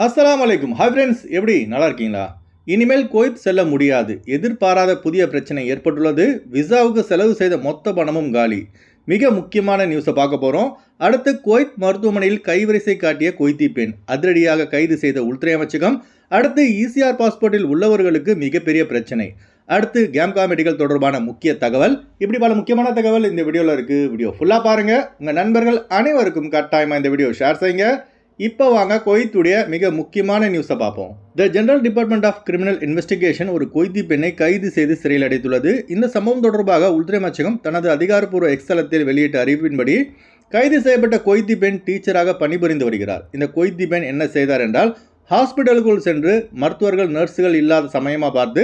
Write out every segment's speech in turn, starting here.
அஸ்லாம் வலைக்கும் hi friends எப்படி நல்லா இருக்கீங்களா இனிமேல் குவைத் செல்ல முடியாது. எதிர்பாராத புதிய பிரச்சனை ஏற்பட்டுள்ளது. விசாவுக்கு செலவு செய்த மொத்த பணமும் காலி. மிக முக்கியமான நியூஸை பார்க்க போகிறோம் அடுத்து குவைத் மருத்துவமனையில் கைவரிசை காட்டிய கொய்தி பெண். அதிரடியாக கைது செய்த உள்துறை அமைச்சகம். அடுத்து இசிஆர் பாஸ்போர்ட்டில் உள்ளவர்களுக்கு மிகப்பெரிய பிரச்சனை. அடுத்து கேம்கா மெடிக்கல் தொடர்பான முக்கிய தகவல். இப்படி பல முக்கியமான தகவல் இந்த வீடியோவில் இருக்குது வீடியோ ஃபுல்லாக பாருங்கள் உங்கள் நண்பர்கள் அனைவருக்கும் கட்டாயமாக இந்த வீடியோ ஷேர் செய்யுங்க. இப்போ வாங்க கொய்த்துடைய மிக முக்கியமான நியூஸை பார்ப்போம். The general department of criminal investigation ஒரு கொய்தி பெண்ணை கைது செய்து சிறையில் அடைத்துள்ளது. இந்த சம்பவம் தொடர்பாக உள்துறை அமைச்சகம் தனது அதிகாரப்பூர்வ எக்ஸலத்தில் வெளியிட்ட அறிவிப்பின்படி கைது செய்யப்பட்ட கொய்தி பெண் டீச்சராக பணிபுரிந்து வருகிறார். இந்த கொய்தி பெண் என்ன செய்தார் என்றால் ஹாஸ்பிட்டலுக்குள் சென்று மருத்துவர்கள் நர்ஸுகள் இல்லாத சமயமாக பார்த்து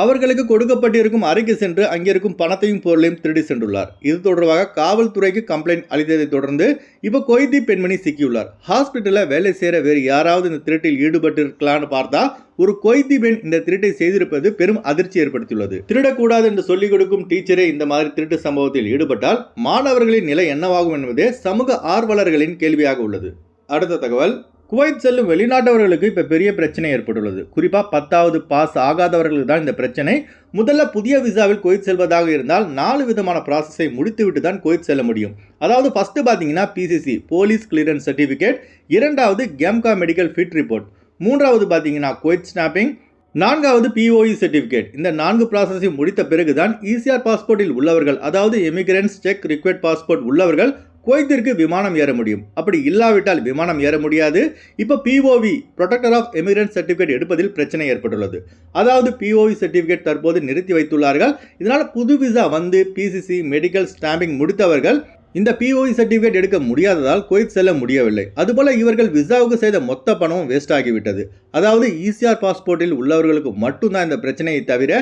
அவர்களுக்கு கொடுக்கப்பட்டிருக்கும் அறைக்கு சென்று அங்கிருக்கும் பணத்தையும் பொருளையும் திருடி சென்றுள்ளார். இது தொடர்பாக காவல்துறைக்கு கம்ப்ளைண்ட் அளித்ததை தொடர்ந்து இப்போ கொய்தி பெண்மணி சிக்கியுள்ளார். ஹாஸ்பிட்டலில் வேலை செய்கிற வேறு யாராவது இந்த திருட்டில் ஈடுபட்டிருக்கலான்னு பார்த்தா ஒரு கொய்தி பெண் இந்த திருட்டை செய்திருப்பது பெரும் அதிர்ச்சி ஏற்படுத்தியுள்ளது. திருடக்கூடாது என்று சொல்லிக் கொடுக்கும் டீச்சரே இந்த மாதிரி திருட்டு சம்பவத்தில் ஈடுபட்டால் மாணவர்களின் நிலை என்னவாகும் என்பதே சமூக ஆர்வலர்களின் கேள்வியாக உள்ளது. அடுத்த தகவல். குவைத் செல்லும் வெளிநாட்டவர்களுக்கு இப்போ பெரிய பிரச்சனை ஏற்பட்டுள்ளது. குறிப்பாக பத்தாவது பாஸ் ஆகாதவர்களுக்கு தான் இந்த பிரச்சனை. முதல்ல புதிய விசாவில் குவைத் செல்வதாக இருந்தால் நாலு விதமான ப்ராசஸை முடித்துவிட்டு தான் குவைத் செல்ல முடியும். அதாவது ஃபஸ்ட்டு பார்த்தீங்கன்னா பிசிசி போலீஸ் கிளியரன்ஸ் சர்டிஃபிகேட் இரண்டாவது கேம்கா மெடிக்கல் ஃபிட் ரிப்போர்ட் மூன்றாவது பார்த்தீங்கன்னா குவைத் ஸ்னாப்பிங் நான்காவது பிஓஇ சர்டிஃபிகேட் இந்த நான்கு ப்ராசஸை முடித்த பிறகுதான் இசிஆர் பாஸ்போர்ட்டில் உள்ளவர்கள் அதாவது எமிகிரன்ஸ் செக் ரிக்வெட் பாஸ்போர்ட் உள்ளவர்கள் குவைத்திற்கு விமானம் ஏற முடியும். அப்படி இல்லாவிட்டால் விமானம் ஏற முடியாது. இப்போ POE protector of emigrant certificate எடுப்பதில் பிரச்சனை ஏற்பட்டுள்ளது. அதாவது பிஓவி சர்டிஃபிகேட் தற்போது நிறுத்தி வைத்துள்ளார்கள். இதனால் புது விசா வந்து பிசிசி மெடிக்கல் ஸ்டாம்பிங் முடித்தவர்கள் இந்த பிஓஇ சர்டிஃபிகேட் எடுக்க முடியாததால் குவைத் செல்ல முடியவில்லை. அதுபோல இவர்கள் விசாவுக்கு செய்த மொத்த பணமும் வேஸ்ட் ஆகிவிட்டது. அதாவது இசிஆர் பாஸ்போர்ட்டில் உள்ளவர்களுக்கு மட்டும்தான் இந்த பிரச்சனையை தவிர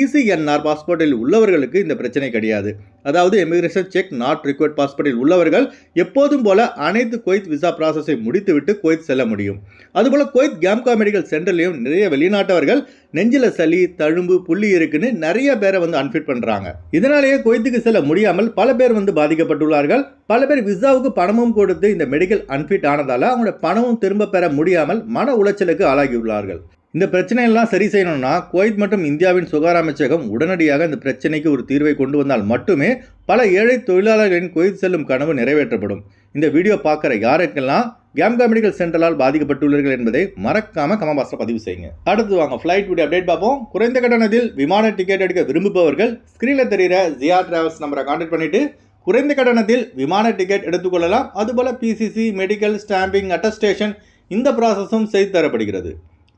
இசிஎன்ஆர் பாஸ்போர்ட்டில் உள்ளவர்களுக்கு இந்த பிரச்சனை கிடையாது. அதாவது எமிக்ரேஷன் செக் நாட் ரிக்வர்ட் பாஸ்போர்ட்டில் உள்ளவர்கள் எப்போதும் போல அனைத்து குவைத் விசா ப்ராசஸை முடித்துவிட்டு குவைத் செல்ல முடியும். அதுபோல குவைத் கேம்கா மெடிக்கல் சென்டர்லையும் நிறைய வெளிநாட்டவர்கள் நெஞ்சில சளி தழும்பு புள்ளி இருக்குன்னு நிறைய பேரை வந்து அன்ஃபிட் பண்றாங்க. இதனாலேயே குவைத்துக்கு செல்ல முடியாமல் பல பேர் வந்து பாதிக்கப்பட்டுள்ளார்கள். பல பேர் விசாவுக்கு பணமும் கொடுத்து இந்த மெடிக்கல் அன்ஃபிட் ஆனதால அவங்களோட பணமும் திரும்ப பெற முடியாமல் மன உளைச்சலுக்கு ஆளாகியுள்ளார்கள். இந்த பிரச்சனையெல்லாம் சரி செய்யணும்னா குவைத் மற்றும் இந்தியாவின் சுகாதார அமைச்சகம் உடனடியாக இந்த பிரச்சனைக்கு ஒரு தீர்வை கொண்டு வந்தால் மட்டுமே பல ஏழை தொழிலாளர்களின் குவைத் செல்லும் கனவு நிறைவேற்றப்படும். இந்த வீடியோ பார்க்குற யாருக்கெல்லாம் கேம்கா மெடிக்கல் சென்டரால் பாதிக்கப்பட்டுள்ளீர்கள் என்பதை மறக்காம கமபாஸ்டர் பதிவு செய்யுங்க. அடுத்து வாங்க ஃப்ளைட் வீடியோ அப்டேட் பார்ப்போம். குறைந்த கட்டணத்தில் விமான டிக்கெட் எடுக்க விரும்புபவர்கள் ஸ்க்ரீனில் தெரிகிற ஜியா டிராவல்ஸ் நம்பரை கான்டாக்ட் பண்ணிட்டு குறைந்த கட்டணத்தில் விமான டிக்கெட் எடுத்துக்கொள்ளலாம். அதுபோல் பிசிசி மெடிக்கல் ஸ்டாம்பிங் அட்டஸ்டேஷன் இந்த ப்ராசஸும் செய்து தரப்படுகிறது.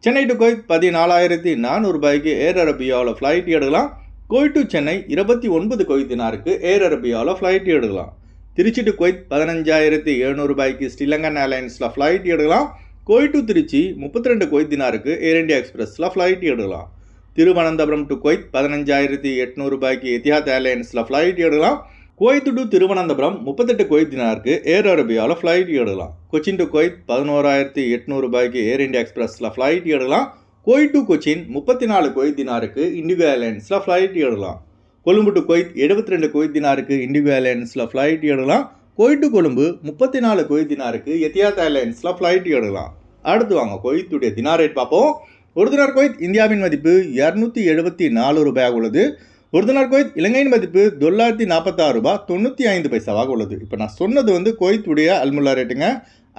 சென்னை டு கோயத் பதினாலாயிரத்தி நானூறு ரூபாய்க்கு ஏர் அரபியாவில் ஃப்ளைட் எடுக்கலாம். கோய் டு சென்னை இருபத்தி ஒன்பது கொய்தினாருக்கு ஏர் அரபியாவில் ஃப்ளைட் எடுக்கலாம். திருச்சி டு கொய்த் பதினஞ்சாயிரத்தி எழுநூறு ரூபாய்க்கு ஸ்ரீலங்கன் ஏர்லைன்ஸில் ஃப்ளைட் எடுக்கலாம். கோய் டு திருச்சி முப்பத்தி ரெண்டு கொய்தினாருக்கு ஏர் இண்டியா எக்ஸ்பிரஸில் ஃப்ளைட் எடுக்கலாம். திருவனந்தபுரம் டு கொய்த் பதினஞ்சாயிரத்தி எட்நூறு ரூபாய்க்கு எத்தியாத் ஏர்லைன்ஸில் ஃப்ளைட் எடுக்கலாம். குவைத் டு திருவனந்தபுரம் முப்பத்தெட்டு கொய்தினாருக்கு ஏர் அரேபியாவில் ஃப்ளைட் எடுக்கலாம். கொச்சின் டு குவைத் பதினோராயிரத்தி எட்நூறு ரூபாய்க்கு ஏர் இந்தியா எக்ஸ்பிரஸில் ஃப்ளைட் எடுக்கலாம். கோய் டு கொச்சின் முப்பத்தி நாலு கொய்தினாருக்கு இண்டிகோ ஏர்லைன்ஸில் ஃப்ளைட் எடுக்கலாம். கொழும்பு டு குவைத் எழுபத்தி ரெண்டு கொய்தினாருக்கு இண்டிகோ ஏர்லைன்ஸில் ஃப்ளைட் எடுக்கலாம். கோய் டு கொழும்பு முப்பத்தி நாலு கொய்தினாருக்கு எத்தியாத் ஏர்லைன்ஸில் ஃப்ளைட் எடுக்கலாம். அடுத்து வாங்க கொய்த்துடைய தினார் ரேட் பார்ப்போம். ஒரு தினார் குவைத் இந்தியாவின் மதிப்பு இரநூத்தி எழுபத்தி நாலு ரூபாயாக உள்ளது. ஒரு தினார் குவைத் இலங்கையின் மதிப்பு தொள்ளாயிரத்தி நாற்பத்தாறு ரூபாய் தொண்ணூற்றி ஐந்து பைசாவாக உள்ளது. இப்போ நான் சொன்னது வந்து கோயத்துடைய அல்முல்லா ரேட்டுங்க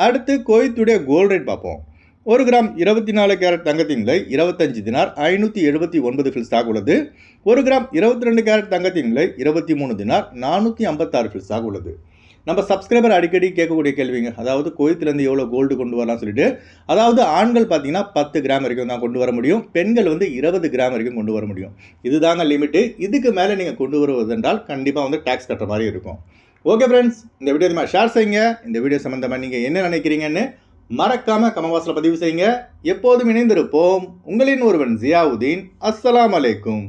அடுத்து கோயத்துடைய கோல்டு ரேட் பார்ப்போம். ஒரு கிராம் இருபத்தி நாலு கேரட் தங்கத்தின் விலை இருபத்தஞ்சு தினார் ஐநூற்றி எழுபத்தி ஒன்பது ஃபில்ஸாக உள்ளது. ஒரு கிராம் இருபத்தி ரெண்டு கேரட் தங்கத்தின் விலை இருபத்தி மூணு தினார் நானூற்றி ஐம்பத்தாறு ஃபில்ஸாக உள்ளது. நம்ம சப்ஸ்கிரைபர் அடிக்கடி கேட்கக்கூடிய கேள்விங்க. அதாவது கோயத்துலேருந்து எவ்வளோ கோல்டு கொண்டு வரலாம் சொல்லிட்டு அதாவது ஆண்கள் பார்த்தீங்கன்னா பத்து கிராம் வரைக்கும் தான் கொண்டு வர முடியும். பெண்கள் வந்து இருபது கிராம் வரைக்கும் கொண்டு வர முடியும். இதுதாங்க லிமிட்டு இதுக்கு மேலே நீங்கள் கொண்டு வருவதென்றால் கண்டிப்பாக வந்து டேக்ஸ் கட்டுற மாதிரி இருக்கும். ஓகே ஃப்ரெண்ட்ஸ் இந்த வீடியோ நம்ம ஷேர் செய்யுங்க. இந்த வீடியோ சம்மந்தமாக நீங்கள் என்ன நினைக்கிறீங்கன்னு மறக்காமல் கமவாசில் பதிவு செய்யுங்க. எப்போதும் இணைந்திருப்போம். உங்களின் ஒருவன் ஜியாவுதீன். அஸ்லாம் அலைக்கும்.